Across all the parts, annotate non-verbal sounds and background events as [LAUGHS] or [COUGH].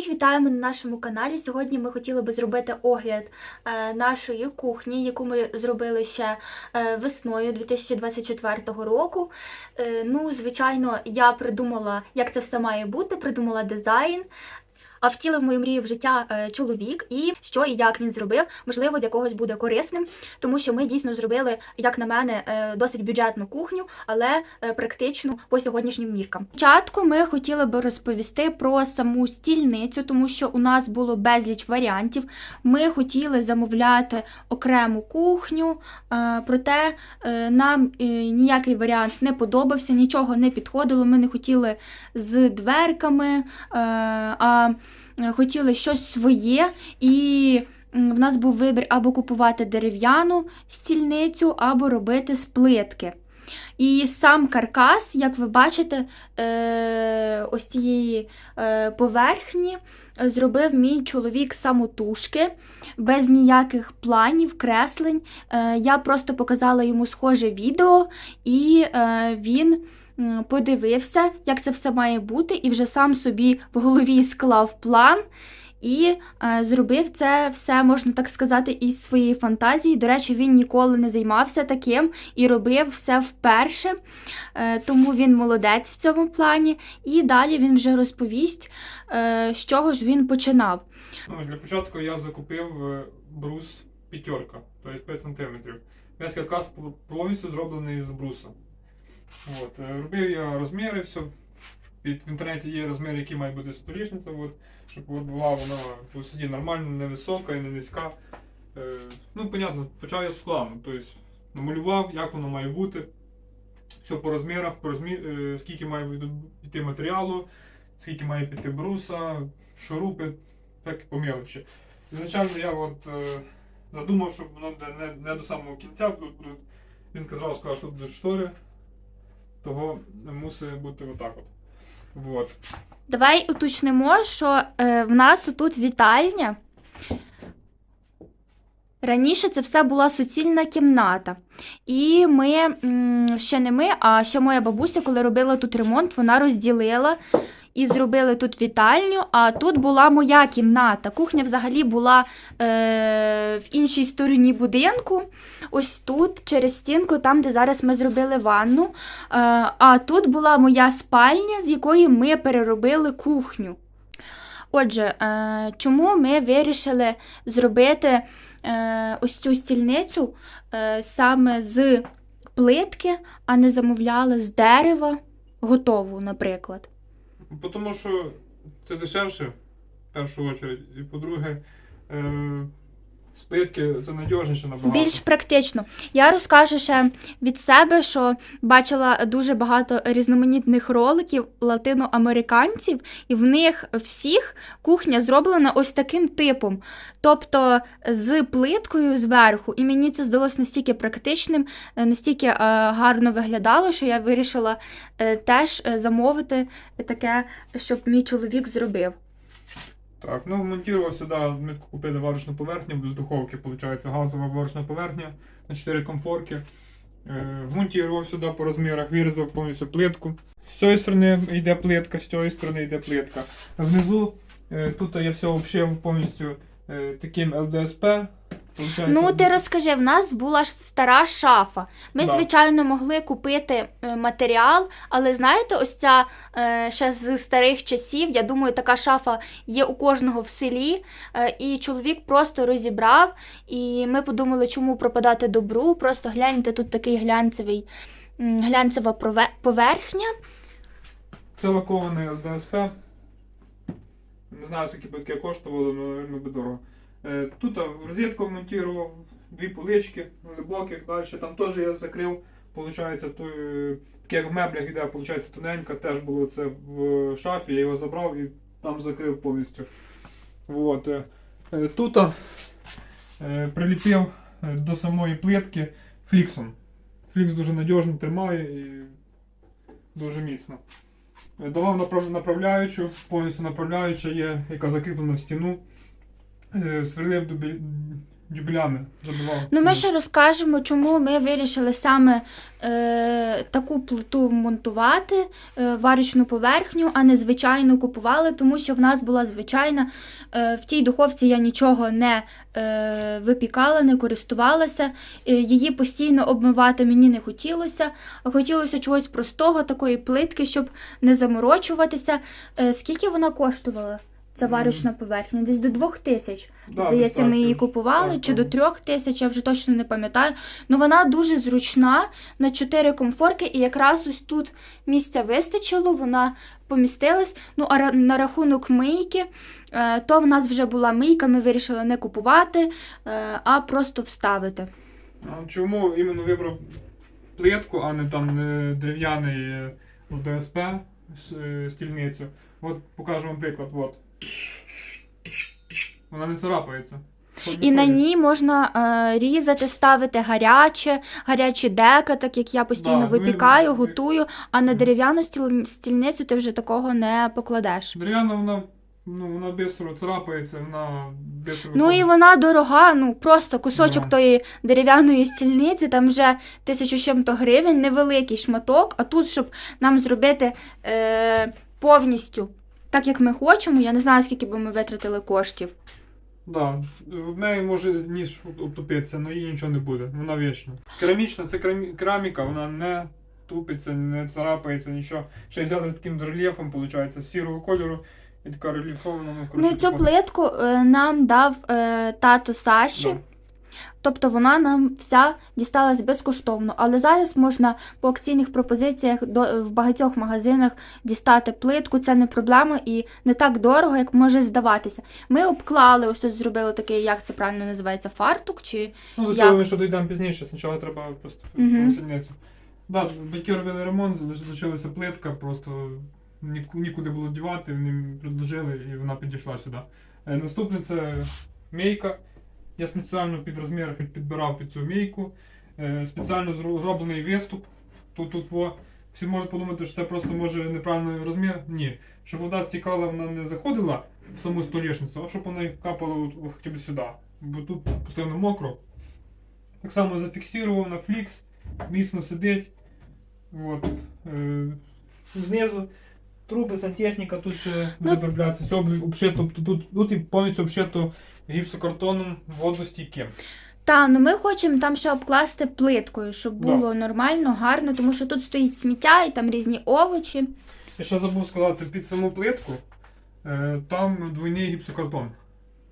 Всіх вітаємо на нашому каналі. Сьогодні ми хотіли би зробити огляд е, нашої кухні, яку ми зробили ще е, весною 2024 року. Е, ну, звичайно, я придумала, як це все має бути, придумала дизайн. А втілив мою мрію в життя е, чоловік, і що і як він зробив, можливо, для когось буде корисним, тому що ми дійсно зробили, як на мене, е, досить бюджетну кухню, але е, практичну по сьогоднішнім міркам. Спочатку ми хотіли би розповісти про саму стільницю, тому що у нас було безліч варіантів. Ми хотіли замовляти окрему кухню, проте нам ніякий варіант не подобався, нічого не підходило. Ми не хотіли з дверками, а хотіли щось своє. І в нас був вибір або купувати дерев'яну стільницю, або робити з плитки. І сам каркас, як ви бачите, е, ось цієї е, поверхні е, зробив мій чоловік самотужки, без ніяких планів, креслень. Е, я просто показала йому схоже відео, і е, він подивився, як це все має бути, і вже сам собі в голові склав план. І е, зробив це все, можна так сказати, із своєї фантазії. До речі, він ніколи не займався таким і робив все вперше. Е, тому він молодець в цьому плані. І далі він вже розповість, е, з чого ж він починав. Ну, для початку я закупив е, брус п'ятерка, тобто 5 см. Весь каркас пов- повністю зроблений з бруса. От. е, Робив я розміри, все. Під, в інтернеті є розміри, які має бути столішниця, от, щоб була вона по висоті нормально, не висока і не низька. Е, ну, понятно, почав я з плану. Тобто намалював, як воно має бути. Все по розмірах, по розмі... е, скільки має піти матеріалу, скільки має піти бруса, шурупи, так і по мелочі. Ізначально я от, е, задумав, щоб воно не, не, до самого кінця. Він казав, сказав, що тут будуть штори, того мусить бути отак от. Вот. Давай уточнимо, що е, в нас тут вітальня. Раніше це все була суцільна кімната. І ми, ще не ми, а ще моя бабуся, коли робила тут ремонт, вона розділила і зробили тут вітальню, а тут була моя кімната. Кухня взагалі була е, в іншій стороні будинку. Ось тут, через стінку, там, де зараз ми зробили ванну. Е, а тут була моя спальня, з якої ми переробили кухню. Отже, е, чому ми вирішили зробити е, ось цю стільницю е, саме з плитки, а не замовляли з дерева готову, наприклад? Тому що це дешевше, в першу чергу. І по-друге, е, з плитки це надіжніше набагато. Більш практично. Я розкажу ще від себе, що бачила дуже багато різноманітних роликів латиноамериканців, і в них всіх кухня зроблена ось таким типом. Тобто з плиткою зверху. І мені це здалося настільки практичним, е, настільки е, гарно виглядало, що я вирішила е, теж замовити таке, щоб мій чоловік зробив. Так, ну монтував сюди, ми купили варочну поверхню без духовки, виходить, газова варочна поверхня на 4 комфорки. Е, вмонтував сюди по розмірах, вирізав повністю плитку. З цієї сторони йде плитка, з цієї сторони йде плитка. Внизу е, тут я все обшив повністю е, таким ЛДСП. Получається, Ну, ти розкажи, в нас була ж стара шафа. Ми, Да. звичайно, могли купити е, матеріал, але знаєте, ось ця е, ще з старих часів, я думаю, така шафа є у кожного в селі. Е, і чоловік просто розібрав, і ми подумали, чому пропадати добру. Просто гляньте, тут такий глянцевий, глянцева поверхня. Це лакований ЛДСП. Не знаю, скільки би таке коштувало, але би дорого. Е, Тут я розетку вмонтував, дві полички глибоких, далі там теж я закрив. Получається, то, е, таке як в меблях іде, получається, тоненька, теж було це в шафі, я його забрав і там закрив повністю. Е. Е, Тут е, приліпив е, до самої плитки фліксом. Флікс дуже надіжно тримає і дуже міцно. Е, Давав направляючу, повністю направляюча є, яка закріплена в стіну. Е, Сверлив дюбелями забивав. Ну, ми ще розкажемо, чому ми вирішили саме е, таку плиту монтувати, е, варочну поверхню, а не звичайну купували, тому що в нас була звичайна. Е, в тій духовці я нічого не е, випікала, не користувалася. Е, її постійно обмивати мені не хотілося, а хотілося чогось простого, такої плитки, щоб не заморочуватися. Е, скільки вона коштувала? Мгм. варочна поверхня? Десь до двох тисяч. Да, Здається, ми її купували Так, чи до трьох тисяч, я вже точно не пам'ятаю. Ну вона дуже зручна на чотири комфорки, і якраз ось тут місця вистачило, вона помістилась. Ну, а на рахунок мийки, е, то в нас вже була мийка, ми вирішили не купувати, е, а просто вставити. А чому іменно вибрав плитку, а не там дерев'яний е, ЛДСП е, стільницю? От покажу вам приклад. От. Вона не царапається. І на ній можна е, різати, ставити гаряче, гарячі дека, так як я постійно Да, ви- випікаю, ви- готую, а на дерев'яну стіл- стільницю ти вже такого не покладеш. Дерев'яна вона, ну, вона швидко царапається, вона швидко Ну і вона дорога, ну просто кусочок Да. тої дерев'яної стільниці, там вже тисячу з чим-то гривень, невеликий шматок, а тут, щоб нам зробити е, повністю так, як ми хочемо, я не знаю, скільки би ми витратили коштів. Да. В неї може ніж утопитися, але їй нічого не буде. Вона вічна. Керамічна це керамі- кераміка, вона не тупиться, не царапається, нічого. Ще взяли з таким рельєфом, виходить, сірого кольору і така рельєфована. Ну, коротше, Ну, цю така- плитку е, нам дав е, тато Саші. Да. Тобто вона нам вся дісталась безкоштовно, але зараз можна по акційних пропозиціях до, в багатьох магазинах дістати плитку, це не проблема і не так дорого, як може здаватися. Ми обклали, ось тут зробили такий, як це правильно називається, фартук чи Ну, до Як? цього ми ще дійдемо пізніше, спочатку треба просто mm. Да, батьки робили ремонт, залишилася плитка, просто нікуди було дівати, вони предложили і вона підійшла сюди. Е, Наступне це мейка. Я спеціально під розмір підбирав під цю мейку. Е, Спеціально зроблений виступ. Тут, тут во. Всі можуть подумати, що це просто може неправильний розмір. Ні. Щоб вода стікала, вона не заходила в саму столішницю, а щоб вона капала хоча б сюди. Бо тут постійно мокро. Так само зафіксував на флікс, міцно сидить. От. Е, знизу труби, сантехніка, тут ще Ну- буде виробляться. Все обшито, тут, тут, тут і повністю обшито гіпсокартоном водостійким. Та, ну ми хочемо там ще обкласти плиткою, щоб Да. було нормально, гарно, тому що тут стоїть сміття і там різні овочі. Я ще забув сказати, під саму плитку е, там двойний гіпсокартон.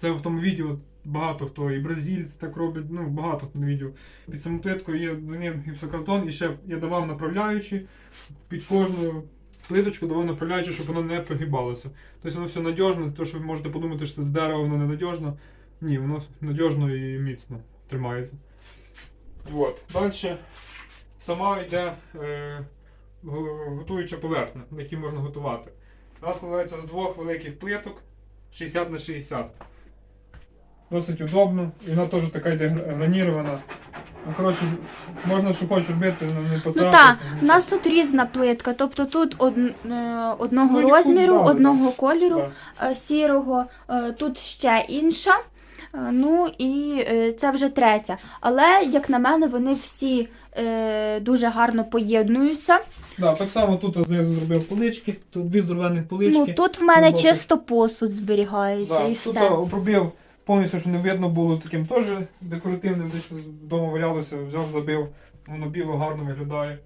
Це в тому відео багато хто, і бразильці так роблять, ну багато хто на відео. Під саму плитку є двойний гіпсокартон, і ще я давав направляючі, під кожну плиточку давав направляючі, щоб воно не прогибалося. Тобто воно все надіжно, то що ви можете подумати, що це з дерева воно не надіжно. Ні, воно надіжно і міцно тримається. От. Далі сама йде е, готуюча поверхня, на якій можна готувати. Вона складається з двох великих плиток 60 на 60. Досить удобно. І вона теж така йде гранірована. Ну, коротше, можна що хочеш робити, але не Ну так, у нас тут різна плитка, тобто тут од, е, одного Ну, розміру, фундамент. одного кольору. Е, сірого, е, тут ще інша. е, Ну і е, це вже третя. Але, як на мене, вони всі е, дуже гарно поєднуються. Да, так само тут знизу зробив полички, тут дві здоровенних полички. Ну тут в мене глибоко. чисто посуд зберігається Да, і тут все. обробив повністю, що не видно було таким теж декоративним, десь вдома валялося, взяв, забив, воно біло гарно виглядає.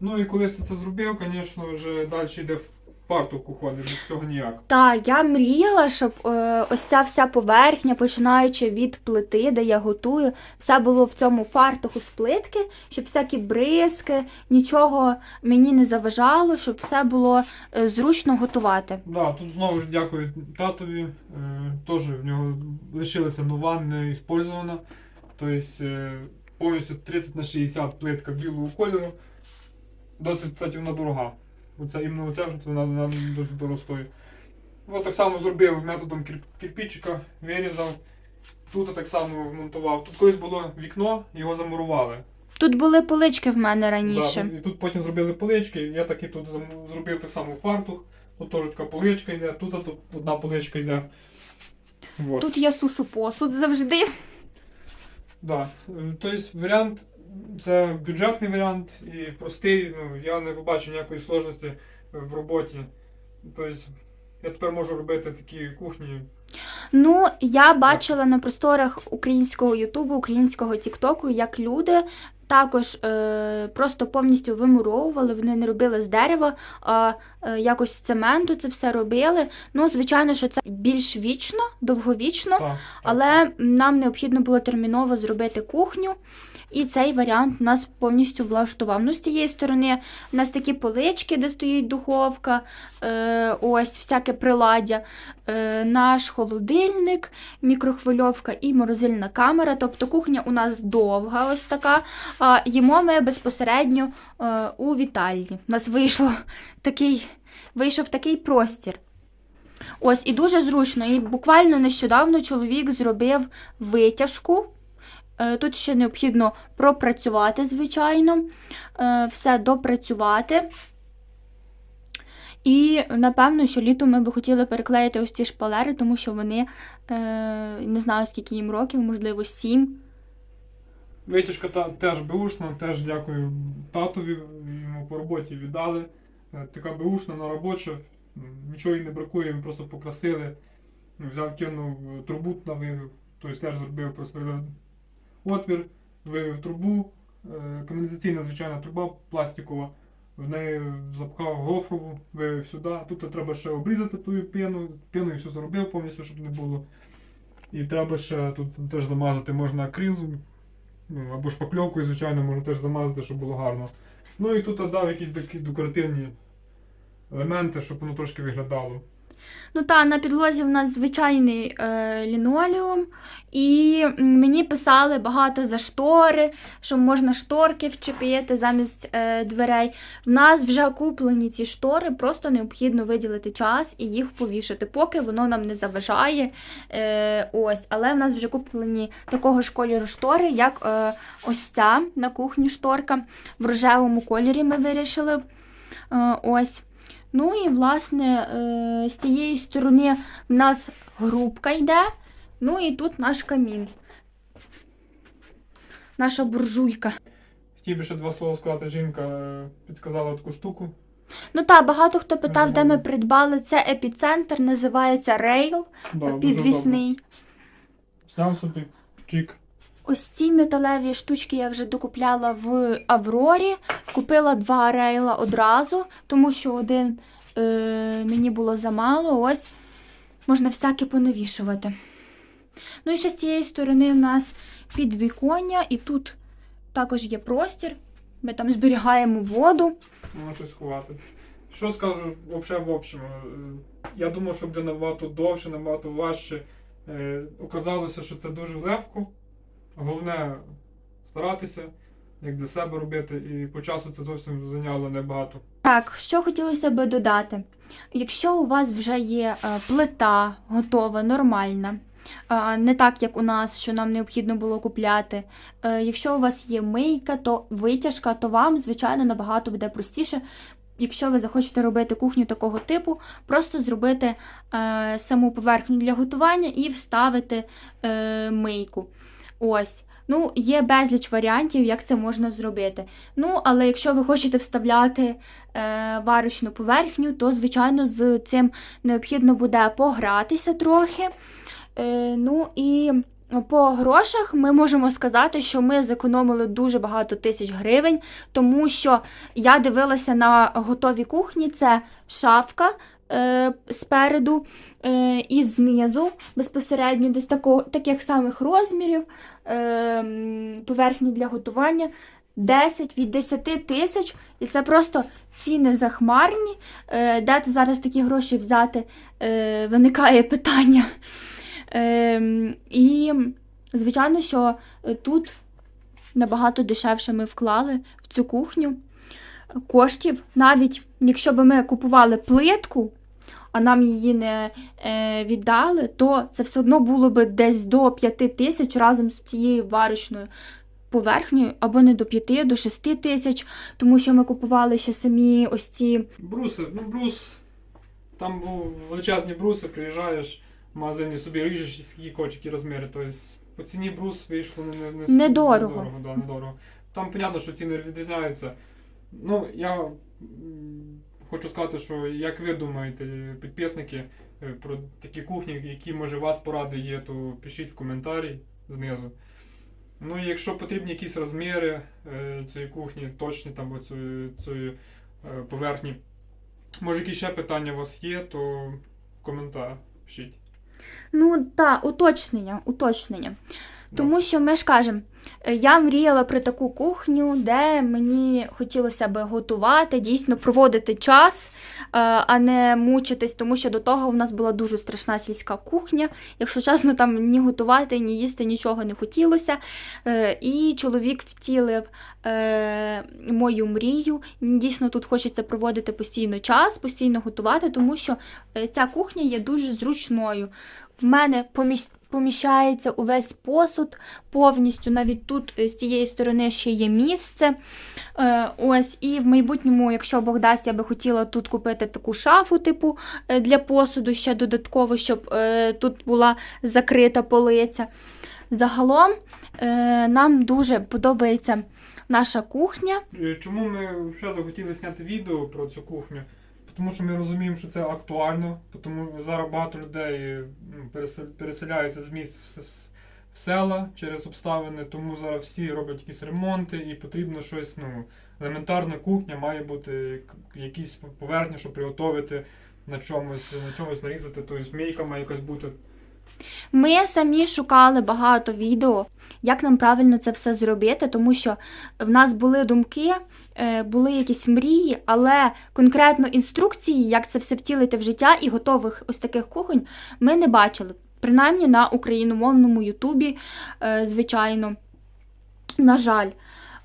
Ну і коли все це зробив, звісно, вже далі йде фартук уходить, без цього ніяк. Та я мріяла, щоб е, ось ця вся поверхня, починаючи від плити, де я готую, все було в цьому фартуху з плитки, щоб всякі бризки, нічого мені не заважало, щоб все було е, зручно готувати. Да, тут знову ж дякую татові. Е, теж в нього лишилася нова, не іспользована. Тобто е, повністю 30 на 60 плитка білого кольору. Досить, кстати, вона дорога. Оце іменно ж вона, вона дуже дорого стоїть. От так само зробив методом кір- кирпичика, вирізав. Тут так само монтував. Тут колись було вікно, його замурували. Тут були полички в мене раніше. Да, і тут потім зробили полички, я так і тут зробив так само фартух. Тут теж така поличка йде, тут, тут одна поличка йде. Вот. Тут я сушу посуд завжди. Да. Тобто варіант це бюджетний варіант і простий. Ну, я не побачу ніякої сложності в роботі. Тобто я тепер можу робити такі кухні. Ну, я бачила на просторах українського Ютубу, українського Тіктоку, як люди також е, просто повністю вимуровували, вони не робили з дерева, е, якось з цементу це все робили. Ну, звичайно, що це більш вічно, довговічно. Так, Але нам необхідно було терміново зробити кухню, і цей варіант нас повністю влаштував. Ну, з цієї сторони у нас такі полички, де стоїть духовка, е, ось всяке приладдя, е, наш холодильник, мікрохвильовка і морозильна камера. Тобто кухня у нас довга, ось така. А їмо ми безпосередньо е, у вітальні. У нас вийшло такий, вийшов такий простір. Ось, і дуже зручно. І буквально нещодавно чоловік зробив витяжку. Е, Тут ще необхідно пропрацювати, звичайно, е, все допрацювати. І напевно, що літом ми би хотіли переклеїти ось ці шпалери, тому що вони е, не знаю, скільки їм років, можливо, сім. Витяжка та, теж беушна, теж дякую татові, йому по роботі віддали. Е, Така беушна, на робоча, нічого їй не бракує, ми просто покрасили. Взяв, кинув трубу на вивів, тобто теж зробив просверлив отвір, вивів трубу, е, каналізаційна звичайна труба пластикова. В неї запхав гофрову, вивів сюди. Тут треба ще обрізати ту пену. Пеною все зробив повністю, щоб не було. І треба ще тут теж замазати можна акрилом, ну, або шпакльовкою, звичайно, можна теж замазати, щоб було гарно. Ну і тут дав якісь такі декоративні елементи, щоб воно трошки виглядало. Ну та на підлозі в нас звичайний е, лінолеум, і мені писали багато за штори, що можна шторки вчепити замість е, дверей. В нас вже куплені ці штори, просто необхідно виділити час і їх повішати, поки воно нам не заважає. Е, ось, але в нас вже куплені такого ж кольору штори, як е, ось ця на кухні шторка. В рожевому кольорі ми вирішили. Е, ось. Ну і, власне, е, з цієї сторони в нас грубка йде. Ну і тут наш камін. Наша буржуйка. Хотів би ще два слова сказати, жінка е, підсказала таку штуку. Ну так, багато хто питав, де ми придбали. Це епіцентр, називається рейл Да, підвісний. Зняв собі чик. Ось ці металеві штучки я вже докупляла в Аврорі. Купила два рейла одразу, тому що один е, мені було замало. Ось можна всяке понавішувати. Ну і ще з цієї сторони в нас підвіконня, і тут також є простір. Ми там зберігаємо воду. Можна щось ховати. Що скажу взагалі в общому? Е, Я думав, що буде набагато довше, набагато важче. Е, Оказалося, що це дуже легко. Головне старатися, як для себе робити, і по часу це зовсім зайняло небагато. Так, що хотілося би додати? Якщо у вас вже є е, плита готова, нормальна, е, не так, як у нас, що нам необхідно було купляти. е, Якщо у вас є мийка, то витяжка, то вам, звичайно, набагато буде простіше. Якщо ви захочете робити кухню такого типу, просто зробити саму поверхню для готування і вставити мийку. Ось. Ну, є безліч варіантів, як це можна зробити. Ну, але якщо ви хочете вставляти е, варочну поверхню, то, звичайно, з цим необхідно буде погратися трохи. Е, ну і по грошах ми можемо сказати, що ми зекономили дуже багато тисяч гривень, тому що я дивилася на готові кухні, це шафка. Е, Спереду е, і знизу, безпосередньо десь тако, таких самих розмірів, е, поверхні для готування 10 від 10 тисяч, і це просто ціни захмарні. Де ти зараз такі гроші взяти, виникає питання. І, звичайно, що тут набагато дешевше ми вклали в цю кухню коштів. Навіть якщо б ми купували плитку, а нам її не е, віддали, то це все одно було б десь до 5 тисяч разом з цією варочною поверхнею, або не до 5, до 6 тисяч, тому що ми купували ще самі ось ці. Бруси, ну брус, там був величезні бруси, приїжджаєш в магазині собі ріжеш, скільки хочеш, які розміри. Тобто по ціні брус вийшло не, не, не Недорого. недорого, да, недорого. Там понятно, що ціни відрізняються. Ну, я хочу сказати, що як ви думаєте, підписники, е, про такі кухні, які може вас поради є, то пишіть в коментарі знизу. Ну і якщо потрібні якісь розміри е, цієї кухні, точні там цієї е, поверхні, може якісь ще питання у вас є, то коментар пишіть. Ну так, уточнення, уточнення. Тому що ми ж кажемо, е, я мріяла про таку кухню, де мені хотілося би готувати, дійсно проводити час, е, а не мучитись, тому що до того в нас була дуже страшна сільська кухня. Якщо чесно, там ні готувати, ні їсти нічого не хотілося. Е, І чоловік втілив мою мрію. Дійсно тут хочеться проводити постійно час, постійно готувати, тому що ця кухня є дуже зручною. В мене поміщ... поміщається увесь посуд повністю. Навіть тут е, з цієї сторони ще є місце. Е, ось, і в майбутньому, якщо Бог дасть, я би хотіла тут купити таку шафу, типу е, для посуду, ще додатково, щоб тут була закрита полиця. Загалом нам дуже подобається наша кухня. Чому ми ще захотіли зняти відео про цю кухню? Тому що ми розуміємо, що це актуально, тому зараз багато людей ну, переселяються з міст в, села через обставини, тому зараз всі роблять якісь ремонти і потрібно щось, ну, елементарна кухня має бути якісь поверхні, щоб приготувати на чомусь, на чомусь нарізати, тобто мійка має якась бути. Ми самі шукали багато відео, як нам правильно це все зробити, тому що в нас були думки, е, були якісь мрії, але конкретно інструкції, як це все втілити в життя і готових ось таких кухонь, ми не бачили. Принаймні на україномовному Ютубі, е, звичайно. На жаль.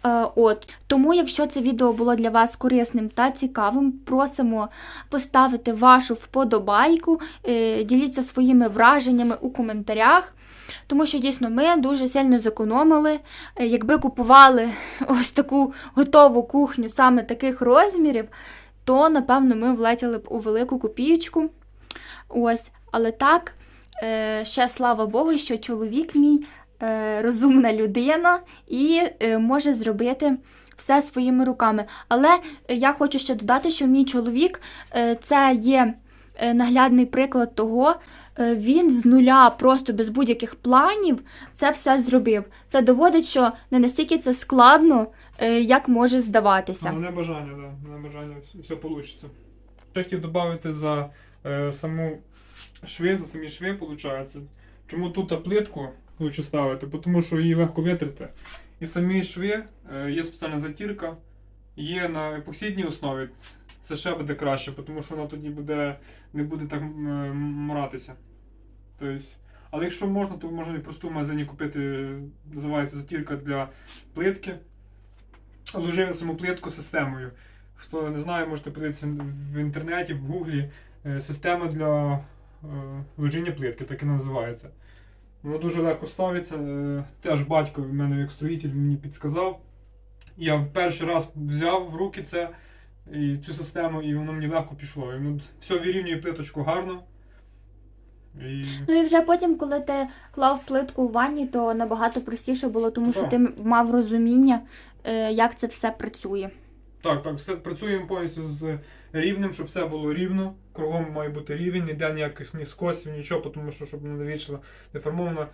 Е, От тому, якщо це відео було для вас корисним та цікавим, просимо поставити вашу вподобайку, е, діліться своїми враженнями у коментарях. Тому що дійсно ми дуже сильно зекономили. Е, Якби купували [LAUGHS] ось таку готову кухню саме таких розмірів, то напевно ми влетіли б у велику копієчку. Ось, але так, ще слава Богу, що чоловік мій розумна людина і е, може зробити все своїми руками. Але е, я хочу ще додати, що мій чоловік е, це є е, наглядний приклад того, е, він з нуля, просто без будь-яких планів, це все зробив. Це доводить, що не настільки це складно, е, як може здаватися. Головне бажання, да. Головне бажання, все вийде. Ще хотів додати за е, саму шви, за самі шви, виходить. Чому тут плитку лучше ставити? Тому що її легко витрити. І самі шви е, є спеціальна затірка, є на епоксидній основі. Це ще буде краще, тому що вона тоді буде, не буде так моратися. Тобто, але якщо можна, то можна і просто в магазині купити, називається затірка для плитки. Ложив саму плитку системою. Хто не знає, можете подивитися в інтернеті, в гуглі. е, Система для е, ложіння плитки, так і називається. Воно дуже легко ставиться. е, Теж батько в мене як строїтель мені підказав. Я перший раз взяв в руки це і цю систему, і воно мені легко пішло. І воно все вирівнює плиточку гарно. І... Ну і вже потім, коли ти клав плитку у ванні, то набагато простіше було, тому що ти мав розуміння, е, як це все працює. Так, так, все працюємо повністю з рівнем, щоб все було рівно. Кругом має бути рівень, ніде ніяких ні скосів, нічого, тому що щоб не вийшло деформовано.